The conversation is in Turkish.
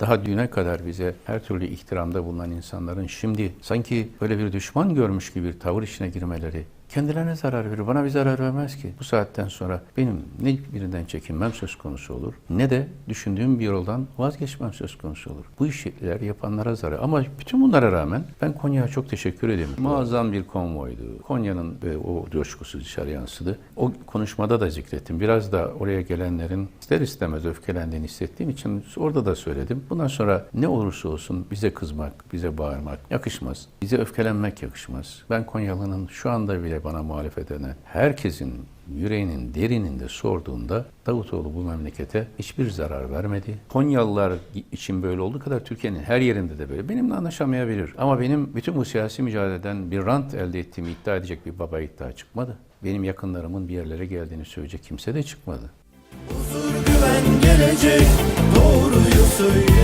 Daha düne kadar bize her türlü ihtiramda bulunan insanların şimdi sanki böyle bir düşman görmüş gibi bir tavır içine girmeleri kendilerine zarar verir. Bana bir zarar vermez ki. Bu saatten sonra benim ne birinden çekinmem söz konusu olur ne de düşündüğüm bir yoldan vazgeçmem söz konusu olur. Bu işler yapanlara zarar. Ama bütün bunlara rağmen ben Konya'ya çok teşekkür ederim. Muazzam bir konvoydu. Konya'nın e, o coşkusu dışarı yansıdı. O konuşmada da zikrettim. Biraz da oraya gelenlerin ister istemez öfkelendiğini hissettiğim için orada da söyledim. Bundan sonra ne olursa olsun bize kızmak, bize bağırmak yakışmaz. Bize öfkelenmek yakışmaz. Ben Konyalı'nın şu anda bile bana muhalefet eden herkesin yüreğinin derininde sorduğunda Davutoğlu bu memlekete hiçbir zarar vermedi. Konyalılar için böyle olduğu kadar Türkiye'nin her yerinde de böyle. Benimle anlaşamayabilir. Ama benim bütün bu siyasi mücadeleden bir rant elde ettiğimi iddia edecek bir baba iddia çıkmadı. Benim yakınlarımın bir yerlere geldiğini söyleyecek kimse de çıkmadı. Huzur güven gelecek Doğruyu söyle